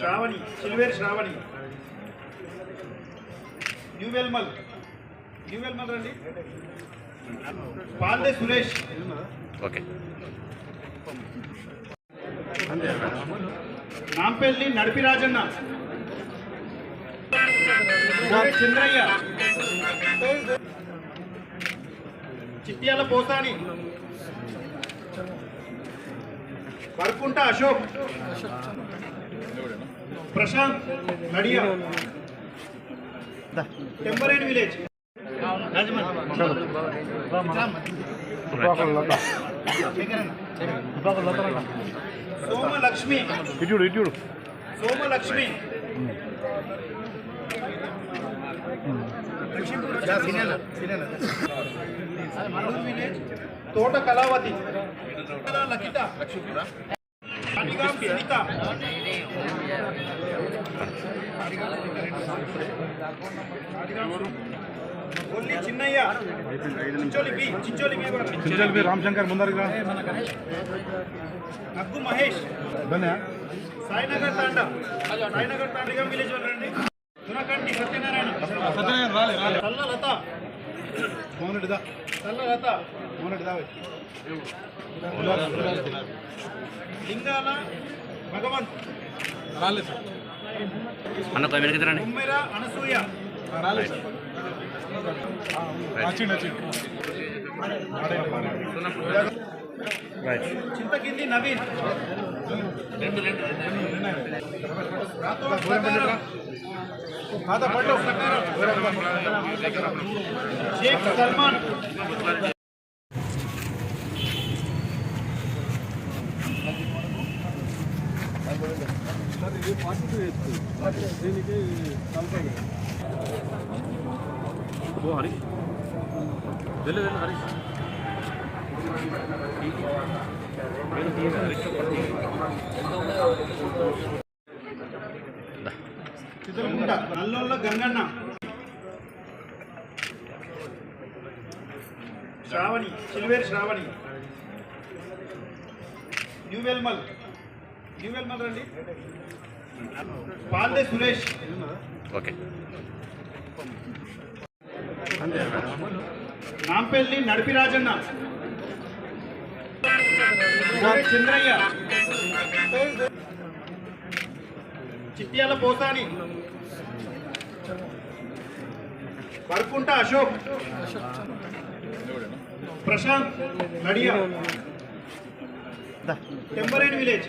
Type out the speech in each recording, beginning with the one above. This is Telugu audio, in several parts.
శ్రావణి సిల్వేర్ శ్రావణి. న్యూ వెల్మల్ న్యూ వెల్మల్ రండి. పాల్దే సురేష్. ఓకే. నాంపల్లి నడిపి రాజన్న. చంద్రయ్య. చిట్యాల పోసాని. వరకుంట అశోక్. ప్రశాంత్ నడియా. టెంపరేట్ విలేజ్. సోమలక్ష్మి. ఇటుడు ఇటుడు. సోమలక్ష్మి. తోట కళావతి. లకిత అనిగాం సునీత ఒల్లి చిన్నయ్య. చించోలి బి చించోలి బి కూడా. చింతల్ బి రామశంకర్ ముందరగా నగ్గు మహేష్. ధన్య సాయినగర్ తాండా. సాయినగర్ తాండిగా విలేజ్ వాళ్ళండి దునకంటి సత్యనారాయణ. సత్యనారాయణ రాలే రాలే. తల్ల లత. మోహన్ రెడ్డి దా. తల్ల లత. లింగాల భగవంత్ రాలేదు సార్ అన్న కొంచెం వెనక్కి రండి అనసూయ సార్ చింతకింది నవీన్ పాత సల్మాన్ ఓ హరి వెళ్ళు వెళ్ళు హరి నల్లోళ్ళ గంగన్న శ్రావణి సిల్వేర్ శ్రావణి న్యూ వెల్మల్ న్యూ వెల్మల్ రండి పాల్దే సురేష్. ఓకే. నాంపల్లి నడిపి Rajanna. Gore Chandraiah. Chityala Posani. Varakunta Ashok. Prashanth Nadiya. Temperate village.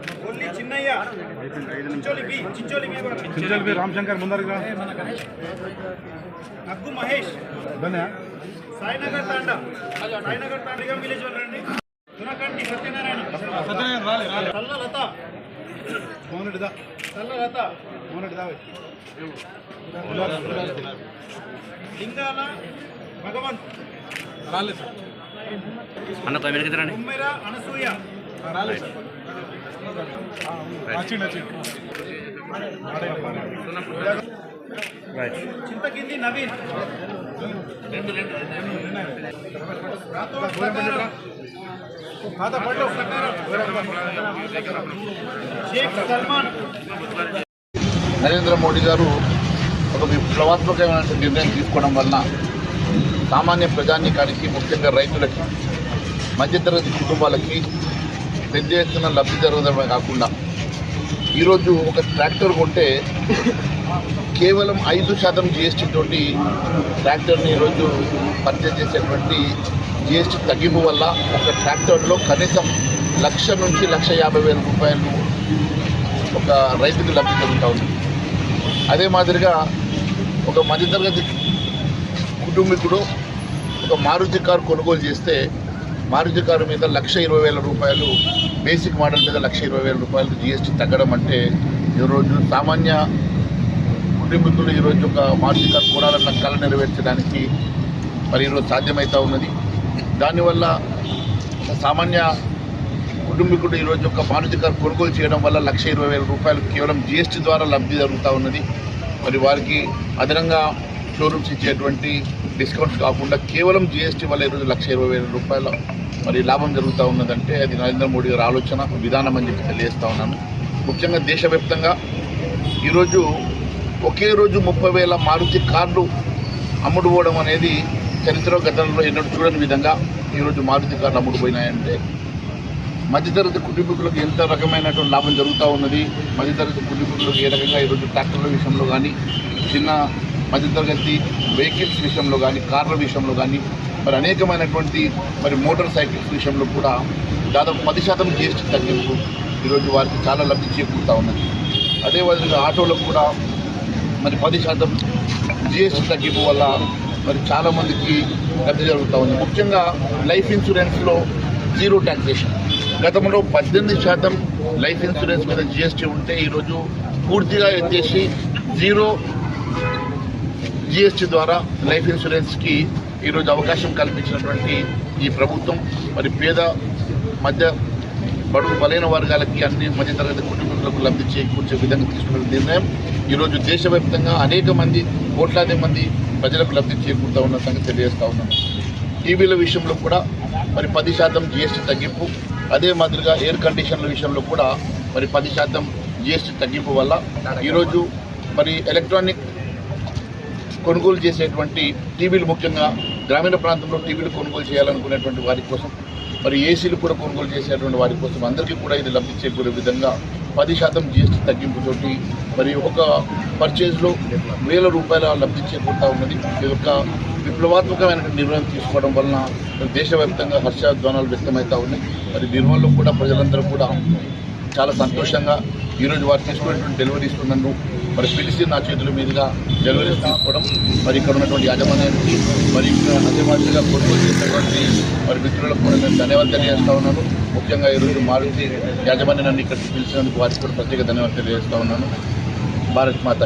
Sunitha Olli Chinnaiah. Chincholi B Chincholi B కూడా. చింతల్ బి రామశంకర్ ముందరగా నగ్గు మహేష్. ధన్య సాయినగర్ తాండా. సాయినగర్ తాండిగా విలేజ్ వాళ్ళండి దునకంటి సత్యనారాయణ. సత్యనారాయణ రాలే రాలే. తల్ల లత. మోహన్ రెడ్డి దా. తల్ల లత. మోహన్ రెడ్డి దా లింగాల భగవంత్. రాలే సార్. అన్న రండి ఉమ్మెర అనసూయ. రాలే సార్. చింతకింది నవీన్. నరేంద్ర మోడీ గారు ఒక విప్లవాత్మకమైన నిర్ణయం తీసుకోవడం వలన సామాన్య ప్రజానీకానికి ముఖ్యంగా రైతులకి మధ్యతరగతి కుటుంబాలకి పెద్ద ఎత్తున లబ్ధి జరగడమే కాకుండా ఈరోజు ఒక ట్రాక్టర్ కొంటే కేవలం ఐదు శాతం జిఎస్టీ తోటి ట్రాక్టర్ని ఈరోజు పర్చేజ్ చేసేటువంటి జిఎస్టీ తగ్గింపు వల్ల ఒక ట్రాక్టర్లో కనీసం లక్ష నుంచి లక్ష యాభై వేల రూపాయలు ఒక రైతుకు లబ్ధి జరుగుతూ ఉంది. అదే మాదిరిగా ఒక మధ్యతరగతి కుటుంబీకుడు ఒక మారుతి కారు కొనుగోలు చేస్తే మారుతి కారు మీద లక్ష ఇరవై వేల రూపాయలు బేసిక్ మోడల్ మీద లక్ష ఇరవై వేల రూపాయలు జిఎస్టీ తగ్గడం అంటే ఈరోజు సామాన్య కుటుంబీకులు ఈరోజు ఒక మారుతి కారు కొనాలన్న కళ నెరవేర్చడానికి మరి ఈరోజు సాధ్యమవుతూ ఉన్నది. దానివల్ల సామాన్య కుటుంబీకుడు ఈరోజు ఒక మారుతి కారు కొనుగోలు చేయడం వల్ల లక్ష ఇరవై వేల రూపాయలు కేవలం జిఎస్టీ ద్వారా లబ్ధి జరుగుతూ ఉన్నది. మరి వారికి అదనంగా షోరూమ్స్ ఇచ్చేటువంటి డిస్కౌంట్స్ కాకుండా కేవలం జిఎస్టీ వల్ల ఈరోజు లక్ష ఇరవై వేల రూపాయల మరి లాభం జరుగుతూ ఉన్నదంటే అది నరేంద్ర మోడీ గారి ఆలోచన విధానం అని చెప్పి తెలియజేస్తూ ఉన్నాను. ముఖ్యంగా దేశవ్యాప్తంగా ఈరోజు ఒకే రోజు ముప్పై వేల మారుతి కార్లు అమ్ముడు పోవడం అనేది చరిత్ర గతంలో ఎన్నడూ చూడని విధంగా ఈరోజు మారుతి కార్లు అమ్ముడుపోయినాయంటే మధ్యతరగతి కుటుంబీకులకు ఎంత రకమైనటువంటి లాభం జరుగుతూ ఉన్నది మధ్యతరగతి కుటుంబీకులకు ఏ రకంగా ఈరోజు ట్రాక్టర్ల విషయంలో కానీ చిన్న మధ్యతరగతి వెహికల్స్ విషయంలో కానీ కార్ల విషయంలో కానీ మరి అనేకమైనటువంటి మరి మోటార్ సైకిల్స్ విషయంలో కూడా దాదాపు పది శాతం జిఎస్టీ తగ్గింపు ఈరోజు వారికి చాలా లబ్ధి చేకూరుతూ ఉన్నది. అదే విధంగా ఆటోలకు కూడా మరి పది శాతం జిఎస్టీ తగ్గింపు వల్ల మరి చాలామందికి లబ్ధి జరుగుతూ ఉంది. ముఖ్యంగా లైఫ్ ఇన్సూరెన్స్లో జీరో ట్యాక్సేషన్ గతంలో పద్దెనిమిది శాతం లైఫ్ ఇన్సూరెన్స్ మీద జిఎస్టీ ఉంటే ఈరోజు పూర్తిగా ఎత్తేసి జీరో జిఎస్టీ ద్వారా లైఫ్ ఇన్సూరెన్స్కి ఈరోజు అవకాశం కల్పించినటువంటి ఈ ప్రభుత్వం మరి పేద మధ్య బడుగు బలైన వర్గాలకి అన్ని మధ్యతరగతి కుటుంబాలకు లబ్ధి చేకూర్చే విధంగా తీసుకున్న నిర్ణయం. ఈరోజు దేశవ్యాప్తంగా అనేక మంది కోట్లాది మంది ప్రజలకు లబ్ధి చేకూరుతూ ఉన్న సంగతి తెలియజేస్తూ ఉన్నాం. టీవీల విషయంలో కూడా మరి పది శాతం జిఎస్టీ తగ్గింపు అదే మాదిరిగా ఎయిర్ కండిషన్ల విషయంలో కూడా మరి పది శాతం జిఎస్టీ తగ్గింపు వల్ల ఈరోజు మరి ఎలక్ట్రానిక్ కొనుగోలు చేసేటువంటి టీవీలు ముఖ్యంగా గ్రామీణ ప్రాంతంలో టీవీలు కొనుగోలు చేయాలనుకునేటువంటి వారి కోసం మరి ఏసీలు కూడా కొనుగోలు చేసేటువంటి వారి కోసం అందరికీ కూడా ఇది లబ్ధి చేకూరే విధంగా పది శాతం జిఎస్టీ తగ్గింపుతోటి మరి ఒక పర్చేజ్లో వేల రూపాయల లబ్ధి చేకూరుతా ఉన్నది. ఇది ఒక విప్లవాత్మకమైన నిర్ణయం తీసుకోవడం వలన దేశవ్యాప్తంగా హర్షాధ్వానాలు వ్యక్తమవుతూ ఉన్నాయి. మరి దీనివల్ల కూడా ప్రజలందరూ కూడా చాలా సంతోషంగా ఈరోజు వారు తీసుకున్నటువంటి డెలివరీస్ నన్ను మరి పిలిచి నా చేతుల మీదుగా డెలివరీస్ తీసుకోవడం మరి ఇక్కడ ఉన్నటువంటి యాజమాన్యానికి మరి ఇక్కడ కొనుగోలు చేసినటువంటి మరి మిత్రులకు కూడా నేను ధన్యవాదాలు తెలియజేస్తా ఉన్నాను. ముఖ్యంగా ఈరోజు మారుతి యాజమాన్యాన్ని నన్ను ఇక్కడికి పిలిచినందుకు వారికి కూడా ప్రత్యేక ధన్యవాదాలు తెలియజేస్తా ఉన్నాను. భారత్ మాత